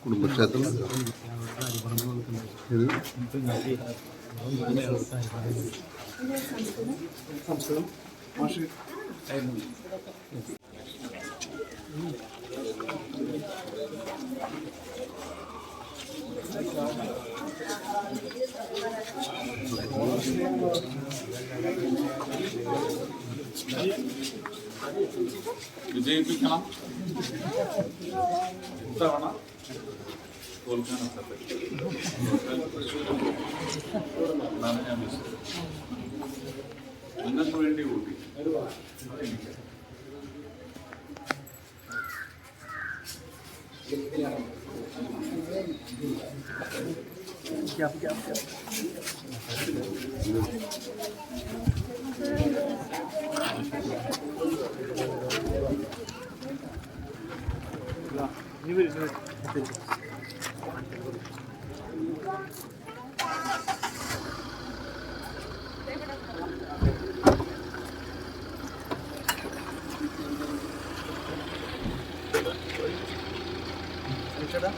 കുടുംബക്ഷേത്രം. സംസ്കൃതം. ഭാഷ വിജയിപ്പിക്കണം. ഇത്തവണ തോൽക്കാൻ അതാണ് ഞാൻ വിശ്വസിക്കുന്നത്. നിങ്ങൾക്ക് വേണ്ടി കൂട്ടി Yap yap yap. Ne veririz? కదా